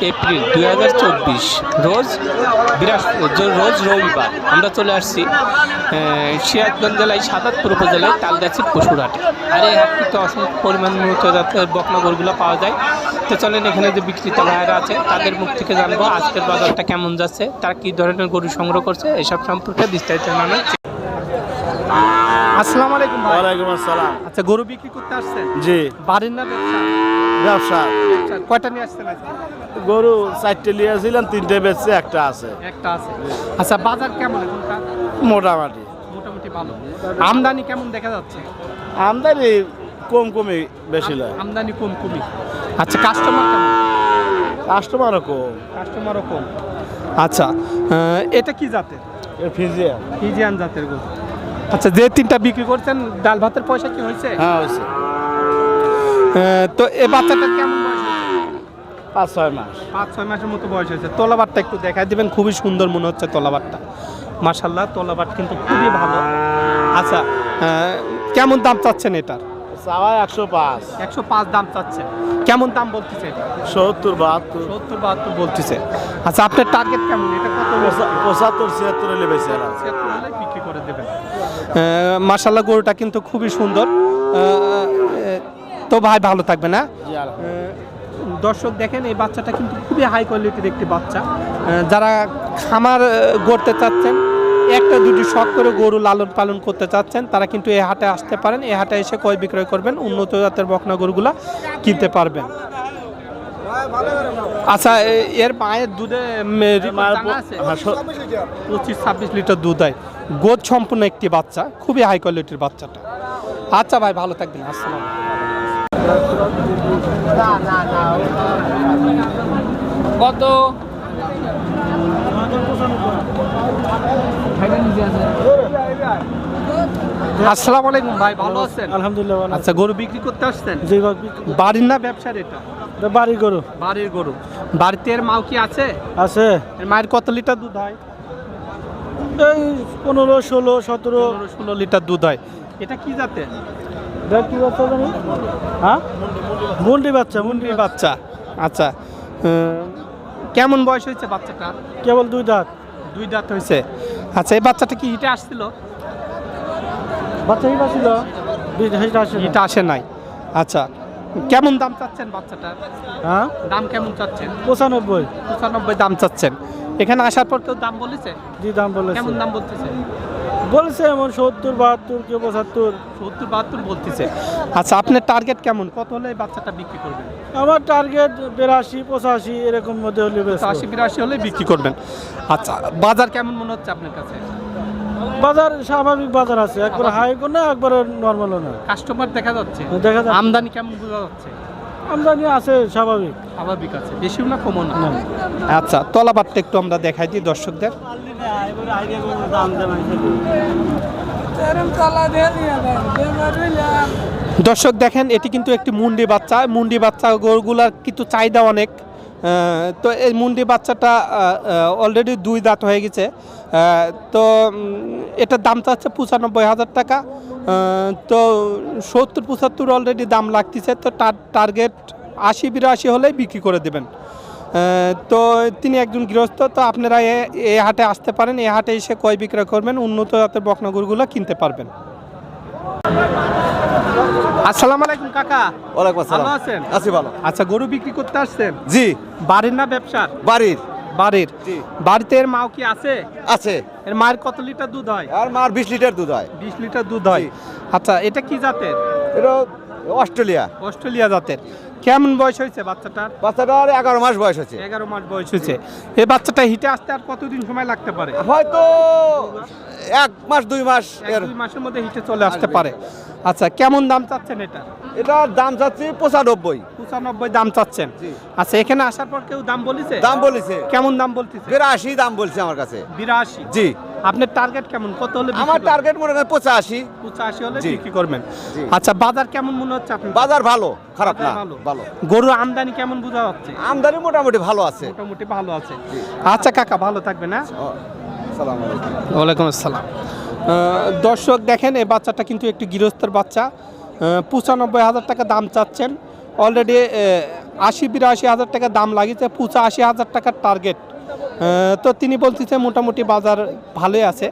April দু হাজার চব্বিশ রোজ বৃহস্পতি রোজ রবিবার আমরা চলে আসছি সিরাজগঞ্জ জেলায় সাদাতপুর উপজেলায় তালগাছির পশুরহাটে। আর এই হাটটিতে অসংখ্য পরিমাণ মূলত বকনগরগুলো পাওয়া যায়। তো চলেন এখানে যে বিক্রেতা ভাইয়েরা আছে তাদের মুখ থেকে জানব আজকের বাজারটা কেমন যাচ্ছে তারা কী ধরনের গরু সংগ্রহ করছে এসব সম্পর্কে বিস্তারিত জানানোর চে- আসসালামু আলাইকুম ভাই। ওয়ালাইকুম আসসালাম। আচ্ছা গরু বিক্রি করতে আসছেন? জি। বাড়ির না ব্যবসা? ব্যবসা। ব্যবসা কয়টা নিয়ে আসছেন আজকে? গরু চারটে নিয়েছিলাম তিনটে বেচছে একটা আছে। একটা আছে। আচ্ছা বাজার কেমন এখনকার? মোটামুটি। মোটামুটি ভালো। আমদানি কেমন দেখা যাচ্ছে? আমদানি কম কমই বেশি নয় আমদানি কম কমই। আচ্ছা কাস্টমার কেমন? কাস্টমারও কম। কাস্টমারও কম। আচ্ছা এটা কি জাতের? ফিজিয়ান ফিজিয়ান জাতের গরু। আচ্ছা যে তিনটা বিক্রি করছেন ডাল ভাতের পয়সা কি হয়েছে? হ্যাঁ হয়েছে। তো এ বাচ্চাটা কেমন? পাঁচ ছয় মাস। পাঁচ ছয় মাসের মতো বয়স হয়েছে। তোলাবারটা একটু দেখাই দিবেন খুবই সুন্দর মনে হচ্ছে তোলাবারটা। মার্শাল্লাহ তোলাবার কিন্তু খুবই ভালো। আচ্ছা কেমন দাম চাচ্ছেন এটার? চাওয়া একশো পাঁচ। একশো পাঁচ দাম চাচ্ছেন কেমন দাম বলতেছে সত্তর বাহাত্তর। সত্তর বাহাত্তর বলতেছে। আচ্ছা আপনার টার্গেট কেমন? এটা কত পঁচা- পঁচাত্তর ছিয়াত্তর হলে বেশি ছিয়াত্তর হলে বিক্রি করে দেবেন। মার্শাল্লাহ গরুটা কিন্তু খুবই সুন্দর। তো ভাই ভালো থাকবে না জি, আলহামদুলিল্লাহ। দর্শক দেখেন এই বাচ্চাটা কিন্তু খুবই হাই কোয়ালিটির একটি বাচ্চা। যারা খামার গড়তে চাচ্ছেন একটা দুটি শখ করে গরু লালন পালন করতে চাচ্ছেন তারা কিন্তু এই হাটে আসতে পারেন। এই হাটে এসে কয় বিক্রয় করবেন উন্নত জাতের বকনা গরুগুলা কিনতে পারবেন। আচ্ছা এ- এর মায়ের দুধে? হ্যাঁ, পঁচিশ ছাব্বিশ লিটার দুধ হয় গোদ সম্পূর্ণ একটি বাচ্চা খুবই হাই কোয়ালিটির বাচ্চাটা। আচ্ছা ভাই ভালো থাকবেন আসসালাম কত? আসসালামু আলাইকুম ভাই ভালো আছেন? আলহামদুলিল্লাহ আচ্ছা গরু বিক্রি করতে আসছেন? জি বাড়ির না ব্যবসার এটা? বাড়ি গরু। বাড়ির গরু। বাড়িতে এর মাও কি আছে? আছে। এর মায়ের কত লিটার দুধ হয়? এই পনেরো ষোলো সতেরো। ষোলো লিটার দুধ হয়। এটা কি জাতে দেখ কি বাচ্চা জানি? হ্যাঁ? মুন্ডি বাচ্চা মুন্ডি বাচ্চা। আচ্ছা কেমন বয়স হয়েছে বাচ্চাটা? কেবল দুই দাঁত। দুই দাঁত হয়েছে। আচ্ছা এই বাচ্চাটা কি হিটে আসছিল? বাচ্চা বাচ্ছিল দুই হাজার আসে আসে নাই। আচ্ছা কেমন দাম চাচ্ছেন বাচ্চাটার? হ্যাঁ? দাম কেমন চাচ্ছেন? পঁচানব্বই। পঁচানব্বই দাম চাচ্ছেন। এখানে আসার পর কেউ দাম বলেছে? জি দাম বলেছে। কেমন দাম বলতেছে? বলেছে এমন সত্তর বাহাত্তর কেউ পঁচাত্তর। সত্তর বাহাত্তর বলতেছে। আচ্ছা আপনার টার্গেট কেমন? কত হলে এই বাচ্চাটা বিক্রি করবেন? আমার টার্গেট বিরাশি পঁচাশি এরকম মধ্যে হলে আশি বিরাশি হলে বিক্রি করবেন। আচ্ছা বাজার কেমন মনে হচ্ছে আপনার কাছে? বাজার স্বাভাবিক বাজার আছে। একবার হাই না একবার নর্মাল না। কাস্টমার দেখা যাচ্ছে। দেখা যাচ্ছে। আমদানি কেমন বোঝা যাচ্ছে? আমদানি আছে স্বাভাবিক। স্বাভাবিক আছে। বেশিও না কমও না। আচ্ছা তলাবারটা একটু আমরা দেখাই দিই দর্শকদের। দর্শক দেখেন এটি কিন্তু একটি মুন্ডি বাচ্চা। মুন্ডি বাচ্চা গরুগুলার কিন্তু চাহিদা অনেক। তো এই মুন্ডি বাচ্চাটা অলরেডি দুই দাঁত হয়ে গেছে। তো এটার দাম চাচ্ছে পঁচানব্বই হাজার টাকা। তো সত্তর পঁচাত্তর অলরেডি দাম লাগতেছে। তো টার্গেট আশি বিরাশি হলেই বিক্রি করে দেবেন। তো তিনি একজন গৃহস্থ তো আপনারা এ- এই হাটে আসতে পারেন এই হাটে এসে কয় বিক্রয় করবেন উন্নত জাতের বকনা গরুগুলো কিনতে পারবেন। আসসালামু আলাইকুম কাকা। ওয়ালাইকুম ভালো আছেন? আছি ভালো। আচ্ছা গরু বিক্রি করতে আসছেন? জি। বাড়ির না ব্যবসার? বাড়ির। বাড়ির। বাড়িতে এর মাও কি আছে? আছে। এর মায়ের কত লিটার দুধ হয়? আর মার বিশ লিটার দুধ হয়। বিশ লিটার দুধ হয়। আচ্ছা এটা কি জাতের? এটা অস্ট্রেলিয়া। অস্ট্রেলিয়া জাতের। কেমন বয়স হয়েছে বাচ্চাটার? বাচ্চাটার এগারো মাস বয়স হয়েছে। এগারো মাস বয়স হয়েছে। এই বাচ্চাটা হিটে আসতে আর কতদিন সময় লাগতে পারে? হয়তো এক মাস দুই মাস দুই মাসের মধ্যে হিটে চলে আসতে পারে। আচ্ছা কেমন দাম চাচ্ছেন এটা? এটার দাম চাচ্ছি পঁচানব্বই। পঁচানব্বই দাম চাচ্ছেন। জি। আচ্ছা এখানে আসার পর কেউ দাম বলেছে? দাম বলেছে। কেমন দাম বলতেছে? বিরাশি দাম বলছে আমার কাছে। বিরাশি? জি। আপনার টার্গেট কেমন? কত হলে আমার টার্গেট মনে করেন পঁচাশি। পঁচাশি হলে। বিক্রি করবেন। আচ্ছা বাজার কেমন মনে হচ্ছে আপনার? বাজার ভালো খারাপ না ভালো। গরু আমদানি কেমন বোঝা যাচ্ছে? আমদানি মোটামুটি ভালো আছে। মোটামুটি ভালো আছে। আচ্ছা কাকা ভালো থাকবে না আলাইকুম। ওয়ালাইকুম আসসালাম। দর্শক দেখেন এই বাচ্চাটা কিন্তু একটি গৃহস্থের বাচ্চা। পঁচানব্বই হাজার টাকা দাম চাচ্ছেন। অলরেডি আশি বিরাশি হাজার টাকা দাম লাগিয়েছে। পঁচাশি হাজার টাকার টার্গেট তো তিনি বলতেছে মোটামুটি বাজার ভালোই আছে।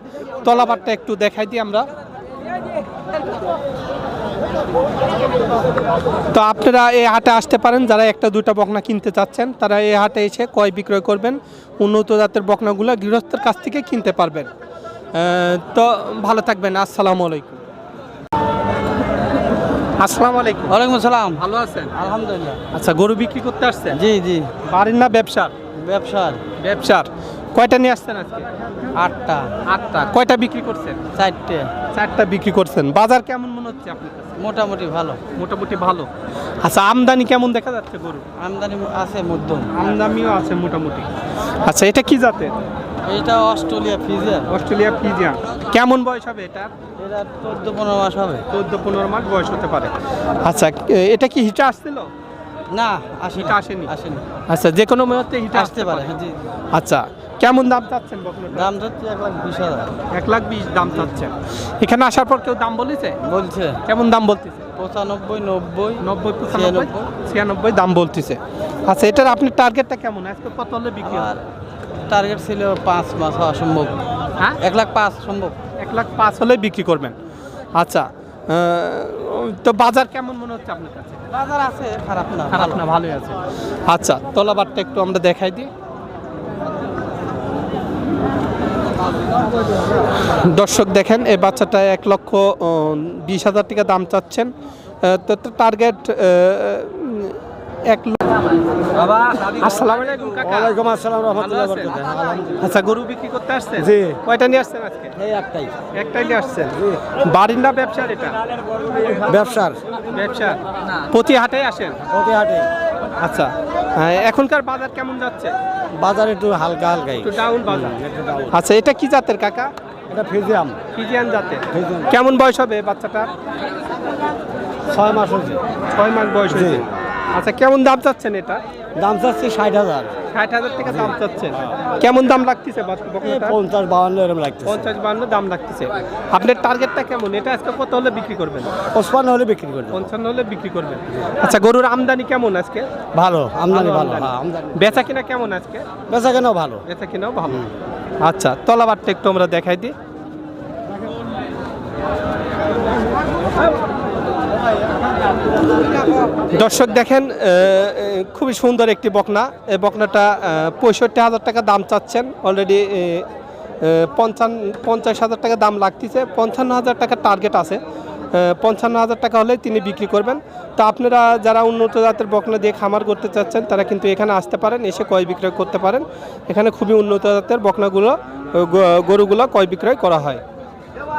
তলাবারটা একটু দেখাই দিই আমরা। তো আপনারা এই হাটে আসতে পারেন যারা একটা দুটা বকনা কিনতে চাচ্ছেন তারা এই হাটে এসে ক্রয় বিক্রয় করবেন উন্নত জাতের বকনাগুলো গৃহস্থের কাছ থেকে কিনতে পারবেন। তো ভালো থাকবেন আসসালামু আলাইকুম। আসসালামু আলাইকুম। ওয়ালাইকুম আসসালাম। ভালো আছেন? আলহামদুলিল্লাহ। আচ্ছা গরু বিক্রি করতে আসছেন? জি জি। বাড়ির না ব্যবসার? ব্যবসার? ব্যবসার। কয়টা নিয়ে আসছেন আজকে? আটটা। আটটা। কয়টা বিক্রি করছেন? চারটে। চারটা বিক্রি করছেন। বাজার কেমন মনে হচ্ছে আপনার কাছে? মোটামুটি ভালো। মোটামুটি ভালো। আচ্ছা আমদানি কেমন দেখা যাচ্ছে গরু? আমদানি আছে মধ্যম। আমদানিও আছে মোটামুটি। আচ্ছা এটা কি জাতের? এটা অস্ট্রেলিয়া ফিজিয়া অস্ট্রেলিয়া ফিজিয়ান। কেমন বয়স হবে এটা এটা চোদ্দ পনেরো মাস হবে। চোদ্দ পনেরো মাস বয়স হতে পারে। আচ্ছা এটা কি হিটা আসছিল? না আসে হিটা আসেনি। আসেনি। আচ্ছা যে কোনো মুহূর্তে হিটা আসতে পারে জি। আচ্ছা কেমন দাম চাচ্ছেন দাম হচ্ছে এক লাখ বিশ হাজার। এক লাখ বিশ দাম চাচ্ছেন। এখানে আসার পর কেউ দাম বলেছে? বলছে। কেমন দাম বলতেছে? পঁচানব্বই নব্বই নব্বই পঁচানব্বই ছিয়ানব্বই। দাম বলতেছে। আচ্ছা এটার আপনার টার্গেটটা কেমন? আজকে কত হলে বিক্রি আর টার্গেট ছিল পাঁচ মাস হওয়া সম্ভব। হ্যাঁ? এক লাখ পাঁচ সম্ভব। এক লাখ পাঁচ হলে বিক্রি করবেন। আচ্ছা তো বাজার কেমন মনে হচ্ছে আপনার কাছে? বাজার আছে খারাপ না খারাপ না ভালোই আছে। আচ্ছা তলাবারটা একটু আমরা দেখাই দিই। দর্শক দেখেন এই বাচ্চাটা এক লক্ষ বিশ হাজার টাকা দাম চাচ্ছেন। তো টার্গেট এক আলাইকুম আসসালাম? আচ্ছা গরু বিক্রি করতে আসছেন? জি। কয়টা নিয়ে আসছেন আজকে? এই একটাই। একটাই নিয়ে আসছেন? বাড়ির না ব্যবসার এটা? ব্যবসার। ব্যবসা প্রতি হাটে আসেন? প্রতি হাটে আচ্ছা। হ্যাঁ, এখনকার বাজার কেমন যাচ্ছে? বাজার একটু হালকা হালকাই। একটু ডাউন বাজার। আচ্ছা এটা কি জাতের কাকা? এটা ফিজিয়াম। জাতের। কেমন বয়স হবে বাচ্চাটা ছয় মাস হয়েছে। ছয় মাস বয়স হয়েছে। আচ্ছা কেমন দাম চাচ্ছেন এটা? দাম চাচ্ছি ষাট হাজার। ষাট হাজার টাকা দাম চাচ্ছেন। কেমন দাম লাগতেছে পঞ্চাশ বাউন্ন এরকম লাগছে পঞ্চাশ দাম লাগতেছে। আপনার টার্গেটটা কেমন? এটা আজকে কত হলে বিক্রি করবেন? হলে বিক্রি করব। পঞ্চান্ন হলে বিক্রি করবেন। আচ্ছা গরুর আমদানি কেমন আজকে? ভালো আমদানি ভালো। হ্যাঁ বেচা কিনা কেমন আজকে? বেচা কেন ভালো। বেচা কিনাও ভালো। আচ্ছা তলাবারটা একটু আমরা দেখাই দিই। দর্শক দেখেন খুবই সুন্দর একটি বকনা। এই বকনাটা পঁয়ষট্টি হাজার টাকা দাম চাচ্ছেন। অলরেডি পঞ্চান্ন পঞ্চাশ হাজার টাকা দাম লাগতেছে। পঞ্চান্ন হাজার টাকা টার্গেট আছে। পঞ্চান্ন হাজার টাকা হলে তিনি বিক্রি করবেন। তো আপনারা যারা উন্নত জাতের বকনা দিয়ে খামার করতে চাচ্ছেন, তারা কিন্তু এখানে আসতে পারেন, এসে কয় বিক্রয় করতে পারেন। এখানে খুবই উন্নত জাতের বকনাগুলো গরুগুলো কয় বিক্রয় করা হয়।